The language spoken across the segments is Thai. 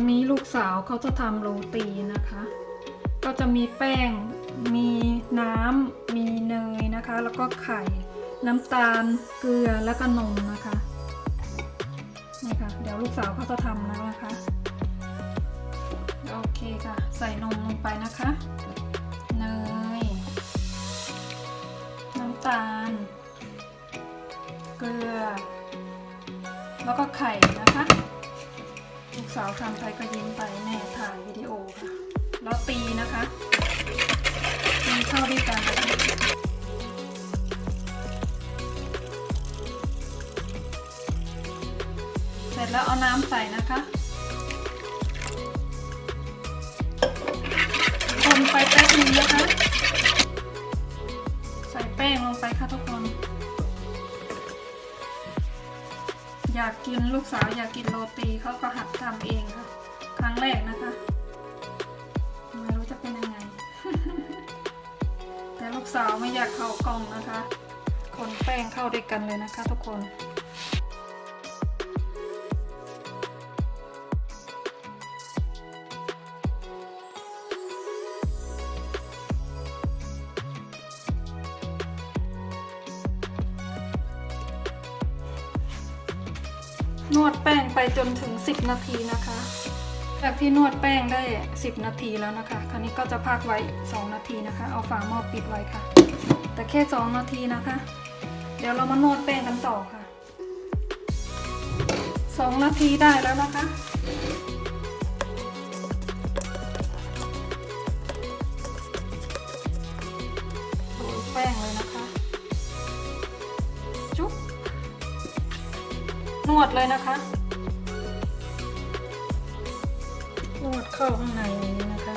วันนี้ลูกสาวเขาจะทำโรตีนะคะ ก็จะมีแป้ง มีน้ำ มีเนยนะคะ แล้วก็ไข่ น้ำตาล เกลือ แล้วก็นมนะคะนี่ค่ะ เดี๋ยวลูกสาวเขาจะทำแล้วนะคะ โอเคค่ะ ใส่นมลงไปนะคะ เนย น้ำตาล เกลือ แล้วก็ไข่นะคะ ลูกสาวทำไปก็ยิ้มไปแม่ถ่ายวิดีโอค่ะแล้วตีนะคะตีเข้าด้วยกันเสร็จแล้วเอาน้ำใส่นะคะคนไปแป๊บนึงนะคะ ใส่แป้งลงไปค่ะทุกคน อยากกินลูกสาวอยากกินโรตีเขาก็หัดทำเองค่ะ ครั้งแรกนะคะ ไม่รู้จะเป็นยังไง แต่ลูกสาวไม่อยากเข้ากล่องนะคะ คนแป้งเข้าด้วยกันเลยนะคะทุกคน นวดแป้งไปจนถึง 10 นาทีนะคะ จากที่นวดแป้งได้ 10 นาทีแล้วนะคะ คราวนี้ก็จะพักไว้ 2 นาทีนะคะ เอาฝาหม้อปิดไว้ค่ะ แต่แค่ 2 นาทีนะคะ เดี๋ยวเรามานวดแป้งกันต่อค่ะ 2 นาทีได้แล้วนะคะ นวดเลยนะคะ นวดเข้าข้างในอย่างนี้นะคะ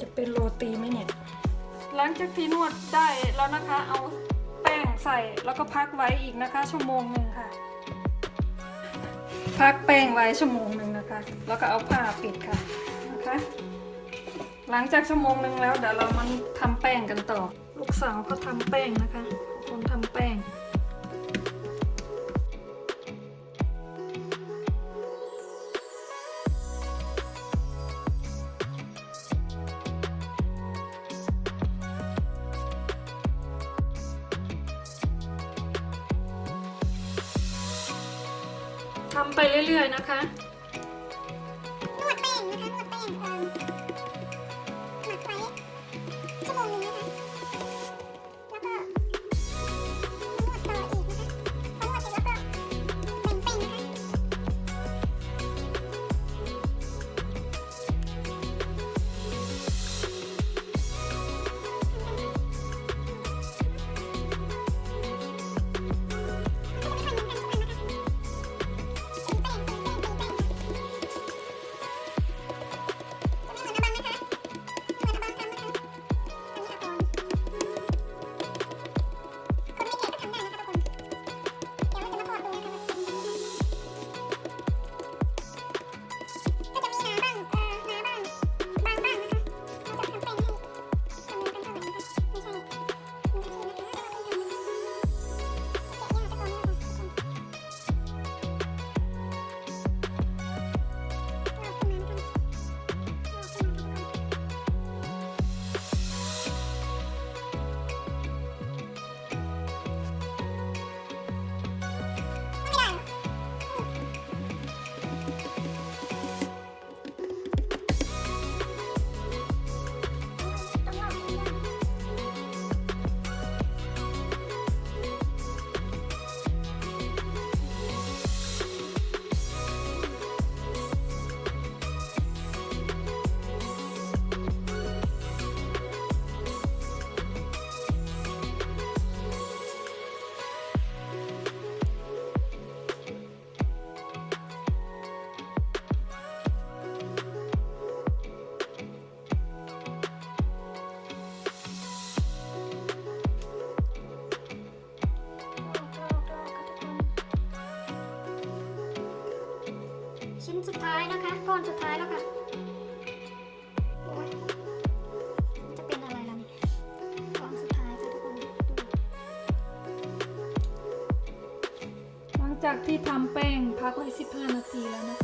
จะเป็นโรตีไหมเนี่ย หลังจากที่นวดได้แล้วนะคะ เอาแป้งใส่แล้วก็พักไว้อีกนะคะ ชั่วโมงหนึ่งค่ะ พักแป้งไว้ชั่วโมงหนึ่งนะคะ แล้วก็เอาผ้าปิดค่ะนะคะ หลังจากชั่วโมงหนึ่งแล้วเดี๋ยวเรามาทำแป้งกันต่อ ลูกสาวเขาทำแป้งนะคะ คนทำแป้ง ทำไปเรื่อยๆนะคะ สุดท้ายนะคะ ก้อนสุดท้ายแล้วค่ะจะเป็นอะไรล่ะนี่ก้อนสุดท้ายค่ะทุกคนหลังจากที่ทำแป้งพักไว้15 นาทีแล้วนะคะ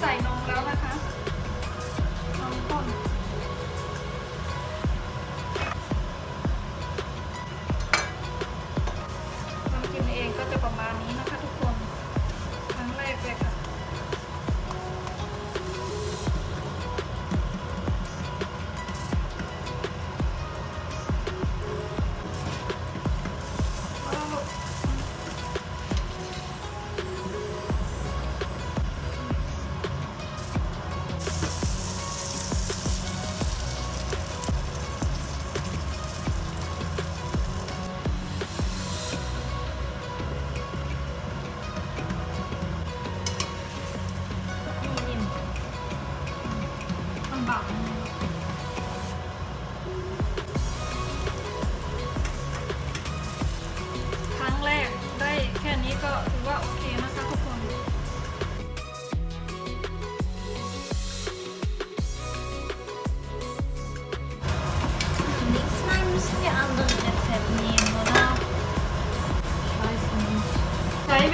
ใส่นมแล้วนะคะ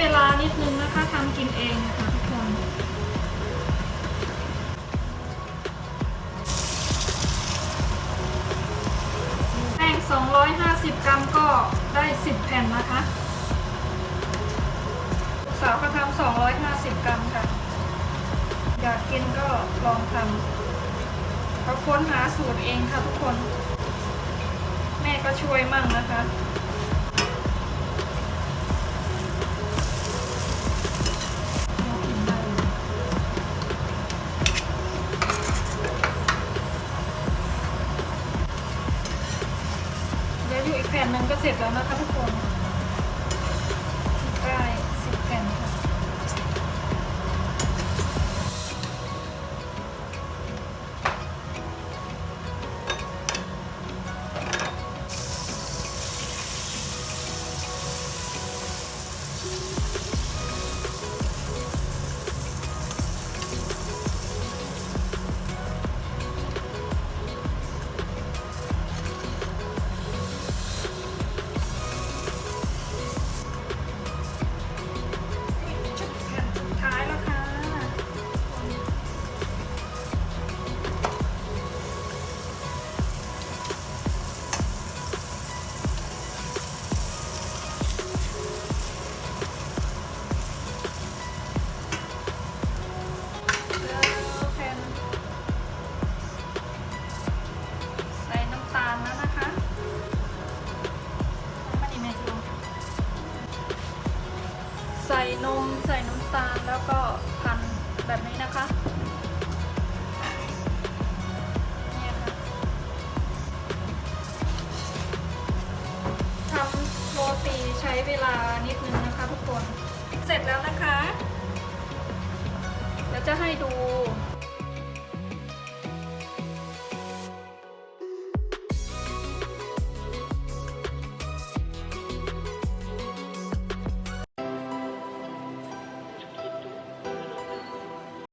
เวลานิดนึงนะคะทำกินเองนะคะทุกคนแป้ง 250 กรัมก็ได้ 10 แผ่นนะคะลูกสาวก็ทำ250 กรัมค่ะ อยากกินก็ลองทำเขาค้นหาสูตรเองค่ะทุกคน แม่ก็ช่วยมั่งนะคะ เสร็จแล้วนะคะทุกคน นมใส่น้ำตาลแล้วก็พันแบบนี้นะคะเนี่ยค่ะทำโรตีใช้เวลานิดนึงนะคะทุกคน เสร็จแล้วนะคะ เดี๋ยวจะให้ดู